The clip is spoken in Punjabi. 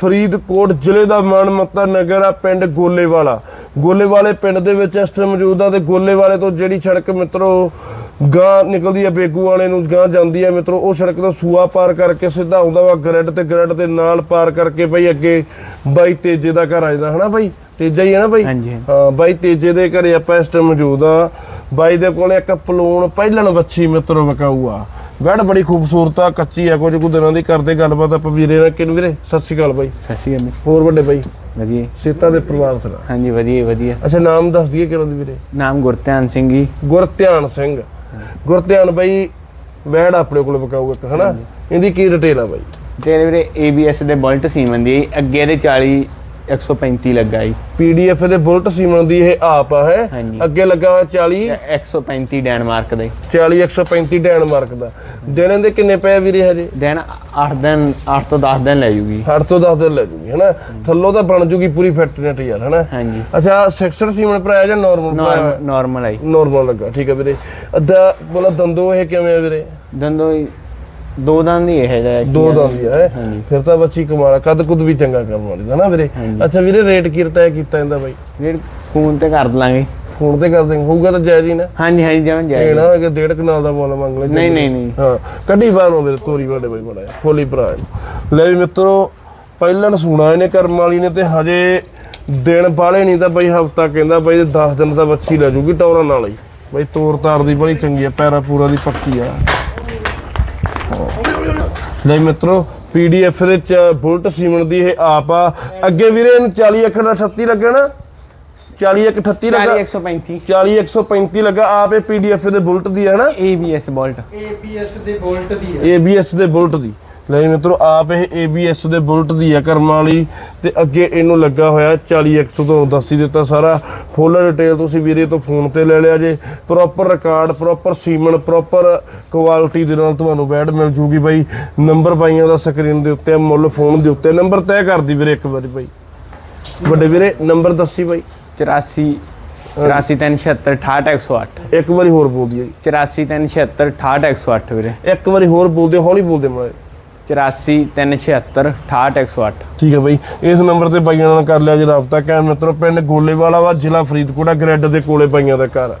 ਫਰੀਦਕੋਟ ਜ਼ਿਲ੍ਹੇ ਦਾ ਮਾਨਮੱਤਾ ਨਗਰ ਆ ਪਿੰਡ ਗੋਲੇਵਾਲਾ। ਗੋਲੇਵਾਲੇ ਪਿੰਡ ਦੇ ਵਿੱਚ ਇਸ ਟਾਈਮ ਮੌਜੂਦ ਆ ਤੇ ਗੋਲੇਵਾਲੇ ਤੋਂ ਜਿਹੜੀ ਸੜਕ ਮਿੱਤਰੋ ਗਾਂ ਨਿਕਲਦੀ ਆ ਬੇਗੂ ਵਾਲੇ ਨੂੰ ਗਾਂ ਜਾਂਦੀ ਆ ਮਿੱਤਰੋ ਉਹ ਸੜਕ ਤੋਂ ਸੂਆ ਪਾਰ ਕਰਕੇ ਸਿੱਧਾ ਆਉਂਦਾ ਵਾ ਗ੍ਰਿਡ ਤੇ ਗ੍ਰਿਡ ਦੇ ਨਾਲ ਪਾਰ ਕਰਕੇ ਬਈ ਅੱਗੇ ਬਾਈ ਤੇਜੇ ਦਾ ਘਰ ਆ ਜਾਂਦਾ ਹਨਾ ਬਾਈ? ਤੇਜਾ ਹੀ ਹੈ ਨਾ ਬਾਈ। ਹਾਂ ਬਾਈ ਤੇਜੇ ਦੇ ਘਰੇ ਆਪਾਂ ਇਸ ਟਾਈਮ ਮੌਜੂਦ ਆ। ਬਾਈ ਦੇ ਕੋਲੇ ਇੱਕ ਪਲੂਣ ਪਹਿਲਣ ਵੱਛੀ ਮਿੱਤਰੋ ਵਿਕਾਊ ਆ। ਵੜ ਬੜੀ ਖੂਬਸੂਰਤ ਆ ਕੱਚੀ ਆ ਕੁਝ ਕੁ ਦਿਨਾਂ ਦੀ ਕਰਦੇ ਗੱਲਬਾਤ ਆਪਾਂ ਵੀਰੇ ਨਾਲ ਕਿਨ ਵੀਰੇ? ਸਤਿ ਸ਼੍ਰੀ ਅਕਾਲ ਬਾਈ। ਸਤਿ ਸ਼੍ਰੀ ਅਕਾਲ ਹੋਰ ਵੱਡੇ ਬਾਈ? ਵਧੀਆ ਸੇਤਾ ਦੇ ਪਰਿਵਾਰ ਸਰਾ। ਹਾਂਜੀ ਵਧੀਆ ਵਧੀਆ। ਅੱਛਾ ਨਾਮ ਦੱਸ ਦਈਏ ਕਿਹਨਾਂ ਦੀ ਵੀਰੇ? ਨਾਮ ਗੁਰਧਿਆਨ ਸਿੰਘ ਜੀ। ਗੁਰਧਿਆਨ ਸਿੰਘ। ਗੁਰਧਿਆਨ ਬਾਈ ਵੈੜ ਆਪਣੇ ਕੋਲ ਵਿਕਾਊ ਇੱਕ ਹਨਾ? ਇਹਦੀ ਕੀ ਡਿਟੇਲ ਆ ਬਾਈ? ਤੇਰੇ ਵੀਰੇ ABS ਦੇ ਬੁਲਟ ਸੀਮਨ ਦੀ ਹੈ ਜੀ। ਅੱਗੇ ਦੇ 40 135 ਲੱਗਾ ਜੀ ਪੀਡੀਐਫ ਦੇ ਬੁਲਟ ਸੀਮਨ ਦੀ ਇਹ ਆਪ ਆ ਹੈ? ਹਾਂਜੀ। ਅੱਗੇ ਲੱਗਾ ਹੋਇਆ 40 ਤੇ 135 ਡੈਨਮਾਰਕ ਦਾ। ਜੀ। 40 135 ਡੈਨਮਾਰਕ ਦਾ। ਦੇਣੇ ਦੇ ਕਿੰਨੇ ਪਏ ਵੀਰੇ ਹਜੇ? ਦਿਨ 8 ਦਿਨ 8 ਤੋਂ 10 ਦਿਨ ਲੈ ਜੂਗੀ। 8 ਤੋਂ 10 ਦਿਨ ਲੈ ਜੂਗੀ ਹਨਾ? ਥੱਲੋਂ ਤਾਂ ਬਣ ਜੂਗੀ ਪੂਰੀ ਫਿਟਨੈਟ ਯਾਰ ਹਨਾ? ਹਾਂਜੀ। ਅੱਛਾ 66 ਸੀਮਨ ਭਰਾਇਆ ਜਾਂ ਨਾਰਮਲ ਨਾਰਮਲ ਜੀ। ਨਾਰਮਲ ਲੱਗਾ ਠੀਕ ਹੈ ਵੀਰੇ। ਅੱਧਾ ਬੋਲਾ ਦੰਦੋ ਇਹ ਕਿਵੇਂ ਆ ਵੀਰੇ? ਦੰਦੋ ਹੀ- ਦੋ ਦੰਦ ਹੀ ਇਹ ਹੈ ਦੋ ਦੰਦ ਹੀ ਹੈ? ਫਿਰ ਤਾਂ ਬੱਚੀ ਕਮਾਲ ਕੱਦ ਕੁੱਦ ਵੀ ਚੰਗਾ ਕਰਨ ਵਾਲੀ ਦਾ ਨਾ ਵੀਰੇ। ਅੱਛਾ ਵੀਰੇ ਰੇਟ ਕੀ ਤੈਅ ਕੀਤਾ ਇਹਦਾ ਬਾਈ? ਰੇਟ ਫੋਨ ਤੇ ਕਰ ਲਾਂਗੇ ਫੋਨ ਤੇ ਕਰ ਦੇਂਗੇ ਹੋਊਗਾ ਤਾਂ ਜਾਇਜ਼ ਹੀ ਨਾ। ਹਾਂਜੀ ਹਾਂਜੀ ਜਮਨ ਇਹ ਜਾਏ ਨਾ ਹੋਏ ਕਿ ਡੇਢ ਕਨਾਲ ਦਾ ਮੁੱਲ ਮੰਗ ਲੈ ਨਹੀਂ ਨਹੀਂ ਨਹੀਂ। ਹਾਂ ਕੱਢੀ ਬਾਹਰੋਂ ਮੇਰੇ ਤੋਰੀ ਵਾਲੇ ਬਾਈ ਬੜਾ ਹੋਲੀ ਭਰਾ ਇਹਨੂੰ। ਲੈ ਵੀ ਮਿੱਤਰੋ ਪਹਿਲਾਂ ਸੁਣਾ ਇਹਨੇ ਕਰਮ ਵਾਲੀ ਨੇ ਤੇ ਹਜੇ ਦਿਨ ਬਾਲੇ ਨਹੀਂ ਤਾਂ ਬਾਈ ਹਫਤਾ ਕਹਿੰਦਾ ਬਾਈ 10 ਦਿਨ ਤਾਂ ਬੱਚੀ ਲੈ ਜੂਗੀ ਟੌਰਾਂ ਨਾਲ ਹੀ। ਬਾਈ ਤੋਰ ਤਾਰ ਦੀ ਬੜੀ ਚੰਗੀ ਆ ਪੈਰਾ ਪੂਰਾ ਦੀ ਪੱਕੀ ਆ। ਲੈ ਮਿੱਤਰੋ ਪੀਡੀਐਫ ਦੇ ਚ ਬੁਲਟ ਸੀਮਨ ਦੀ ਇਹ ਆਪ ਆ। ਅੱਗੇ ਵੀਰੇ ਇਹਨੂੰ 40 ਅੱਖ ਦਾ 38 ਲੱਗਾ ਨਾ? 40 ਅੱਖ 38 ਲੱਗਾ। 40 135 40 135 ਲੱਗਾ। ਆਪ ਇਹ ਪੀਡੀਐਫ ਦੇ ਬੁਲਟ ਦੀ ਹੈ ਨਾ? ABS bullet. ABS ਦੇ ਬੋਲਟ ਦੀ ਹੈ। ABS ਦੇ ਬੁਲਟ ਦੀ। ਲੈ ਜੀ ਮਿੱਤਰੋ ਆਪ ਇਹ ABS ਦੇ ਬੁਲਟ ਦੀ ਆ ਕਰਮ ਵਾਲੀ ਤੇ ਅੱਗੇ ਇਹਨੂੰ ਲੱਗਾ ਹੋਇਆ 40 100 ਤੋਂ ਦੱਸ ਹੀ ਦਿੱਤਾ ਸਾਰਾ। ਫੁੱਲ ਡਿਟੇਲ ਤੁਸੀਂ ਵੀਰੇ ਤੋਂ ਫੋਨ ਤੇ ਲੈ ਲਿਆ ਜੇ। Proper record proper semen proper quality ਦੇ ਨਾਲ ਤੁਹਾਨੂੰ ਬੈਡ ਮਿਲ ਜੂਗੀ ਬਾਈ। ਨੰਬਰ ਪਾਈਆਂ ਦਾ ਸਕਰੀਨ ਦੇ ਉੱਤੇ ਮੁੱਲ ਫੋਨ ਦੇ ਉੱਤੇ ਨੰਬਰ ਤੈਅ ਕਰਦੀ ਵੀਰੇ ਇੱਕ ਵਾਰੀ ਬਾਈ। ਵੱਡੇ ਵੀਰੇ ਨੰਬਰ ਦੱਸੀ ਬਾਈ। 84 84 376 68 108 ਇੱਕ ਵਾਰੀ ਹੋਰ ਬੋਲ ਦਈਏ 84 376 68 108 ਵੀਰੇ। ਇੱਕ ਵਾਰੀ ਹੋਰ ਬੋਲਦੇ ਹੌਲੀ ਬੋਲਦੇ ਮਾਰੇ 84 376 68 108 ਠੀਕ ਹੈ ਬਾਈ। ਇਸ ਨੰਬਰ ਤੇ ਬਾਈਆਂ ਨਾਲ ਕਰ ਲਿਆ ਜੇ ਰਾਬਤਾ ਕਹਿਣ ਮਿੱਤਰੋ, ਪਿੰਡ ਗੋਲੇਵਾਲਾ ਵਾ, ਜ਼ਿਲ੍ਹਾ ਫਰੀਦਕੋਟ ਆ, ਗ੍ਰੈਡ ਦੇ ਕੋਲੇ ਬਾਈਆਂ ਦਾ ਘਰ ਆ।